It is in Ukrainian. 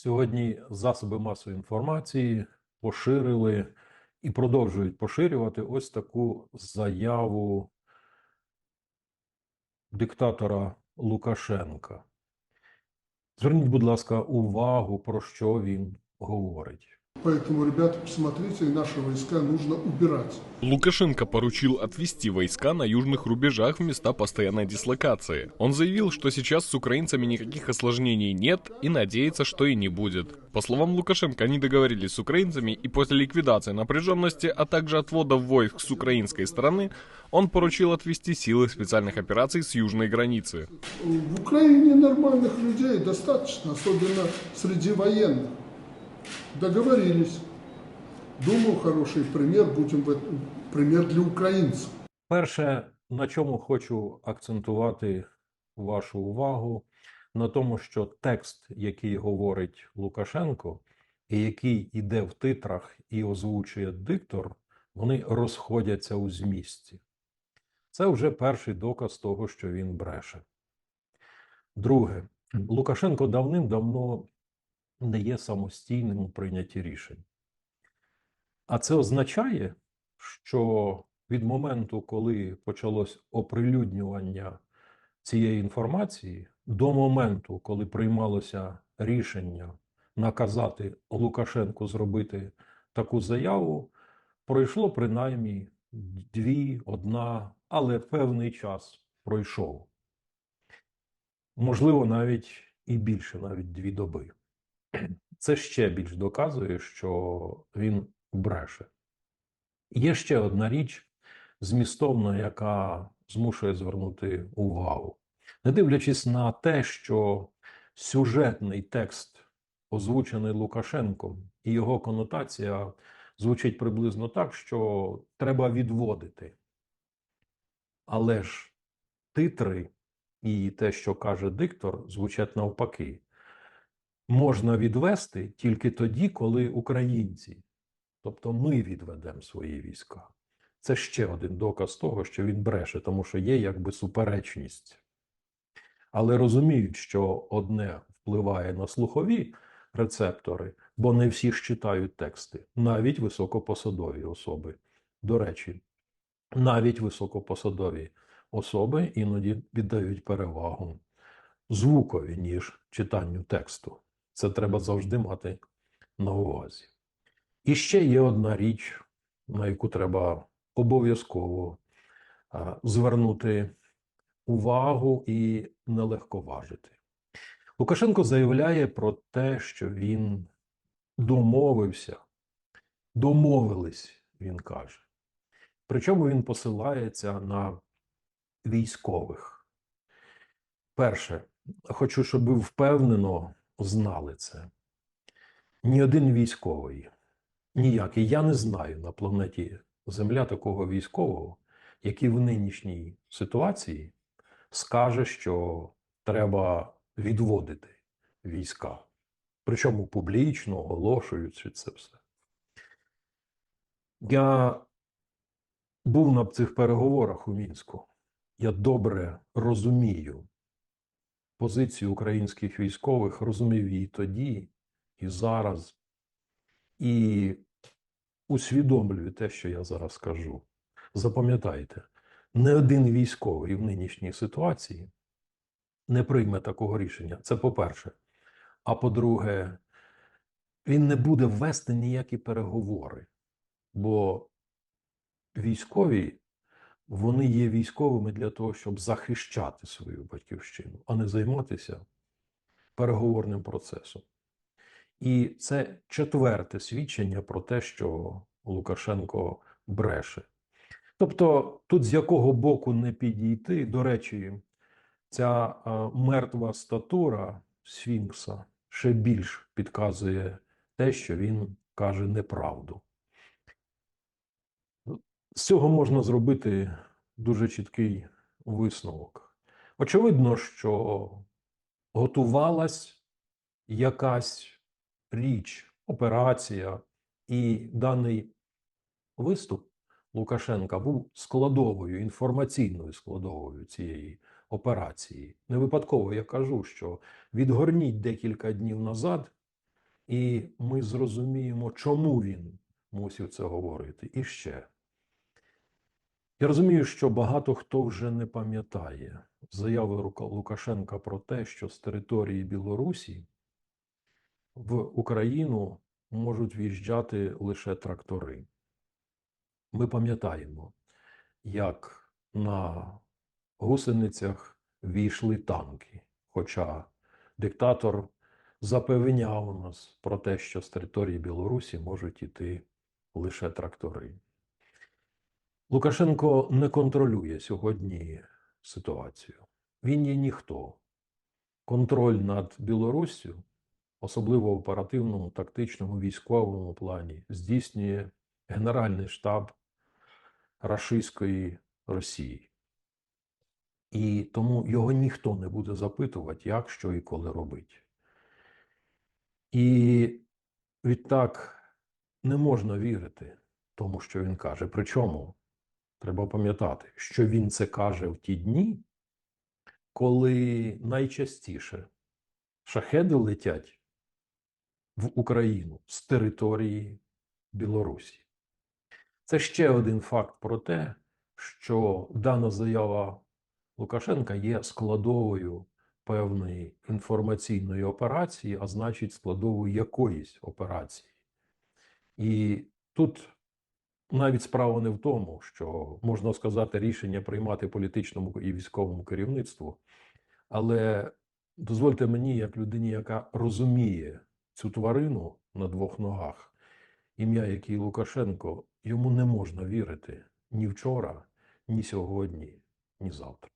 Сьогодні засоби масової інформації поширили і продовжують поширювати ось таку заяву диктатора Лукашенка. Зверніть, будь ласка, увагу, про що він говорить. Поэтому, ребята, посмотрите, наши войска нужно убирать. Лукашенко поручил отвести войска на южных рубежах в места постоянной дислокации. Он заявил, что сейчас с украинцами никаких осложнений нет и надеется, что и не будет. По словам Лукашенко, они договорились с украинцами и после ликвидации напряженности, а также отвода войск с украинской стороны, он поручил отвести силы специальных операций с южной границы. В Украине нормальных людей достаточно, особенно среди военных. Договорились. Думаю, хороший пример, будем в пример для украинцев. Перше, на чому хочу акцентувати вашу увагу, на тому, що текст, який говорить Лукашенко, і який іде в титрах і озвучує диктор, вони розходяться у змісті. Це вже перший доказ того, що він бреше. Друге, Лукашенко давним-давно не є самостійним у прийнятті рішень. А це означає, що від моменту, коли почалось оприлюднювання цієї інформації, до моменту, коли приймалося рішення наказати Лукашенку зробити таку заяву, пройшло принаймні дві, одна, але певний час пройшов. Можливо, навіть і більше, навіть дві доби. Це ще більш доказує, що він бреше. Є ще одна річ змістовна, яка змушує звернути увагу. Не дивлячись на те, що сюжетний текст, озвучений Лукашенком, і його конотація звучить приблизно так, що треба відводити. Але ж титри і те, що каже диктор, звучать навпаки. Можна відвести тільки тоді, коли українці, тобто ми відведемо свої війська. Це ще один доказ того, що він бреше, тому що є якби суперечність. Але розуміють, що одне впливає на слухові рецептори, бо не всі ж читають тексти, навіть високопосадові особи. До речі, навіть високопосадові особи іноді віддають перевагу звукові, ніж читанню тексту. Це треба завжди мати на увазі. І ще є одна річ, на яку треба обов'язково звернути увагу і не легковажити. Лукашенко заявляє про те, що він домовився, домовились, він каже. Причому він посилається на військових. Перше, хочу, щоб ви впевнено знали це. Ні один військовий, ніякий, я не знаю на планеті Земля такого військового, який в нинішній ситуації скаже, що треба відводити війська. Причому публічно оголошуючи це все. Я був на цих переговорах у Мінську. Я добре розумію позицію українських військових, розумів її тоді і зараз, і усвідомлюю те, що я зараз скажу. Запам'ятайте, не один військовий в нинішній ситуації не прийме такого рішення. Це по-перше. А по-друге, він не буде вести ніякі переговори, бо військові вони є військовими для того, щоб захищати свою батьківщину, а не займатися переговорним процесом. І це четверте свідчення про те, що Лукашенко бреше. Тобто, тут з якого боку не підійти, до речі, ця мертва статура Сфінкса ще більш підказує те, що він каже неправду. З цього можна зробити дуже чіткий висновок. Очевидно, що готувалась якась річ, операція, і даний виступ Лукашенка був складовою, інформаційною складовою цієї операції. Не випадково я кажу, що відгорніть декілька днів назад І ми зрозуміємо, чому він мусив це говорити. І ще. Я розумію, що багато хто вже не пам'ятає заяви Лукашенка про те, що з території Білорусі в Україну можуть в'їжджати лише трактори. Ми пам'ятаємо, як на гусеницях війшли танки. Хоча диктатор запевняв нас про те, що з території Білорусі можуть іти лише трактори. Лукашенко не контролює сьогодні ситуацію. Він є ніхто. Контроль над Білоруссю, особливо в оперативному, тактичному, військовому плані, здійснює Генеральний штаб рашистської Росії. І тому його ніхто не буде запитувати, як, що і коли робить. І відтак не можна вірити тому, що він каже. Причому треба пам'ятати, що він це каже в ті дні, коли найчастіше шахеди летять в Україну з території Білорусі. Це ще один факт про те, що дана заява Лукашенка є складовою певної інформаційної операції, а значить, складовою якоїсь операції. І тут навіть справа не в тому, що можна сказати, рішення приймати політичному і військовому керівництву, але дозвольте мені, як людині, яка розуміє цю тварину на двох ногах, ім'я якій Лукашенко, йому не можна вірити ні вчора, ні сьогодні, ні завтра.